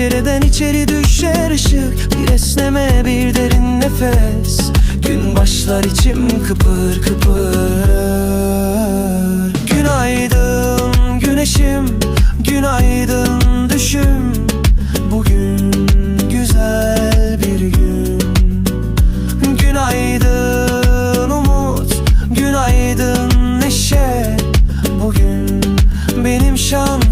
Pencereden içeri düşer ışık. Bir esneme bir derin nefes. Gün başlar içim kıpır kıpır. Günaydın güneşim Günaydın düşüm. Bugün güzel bir gün. Günaydın umut Günaydın neşe. Bugün benim şansım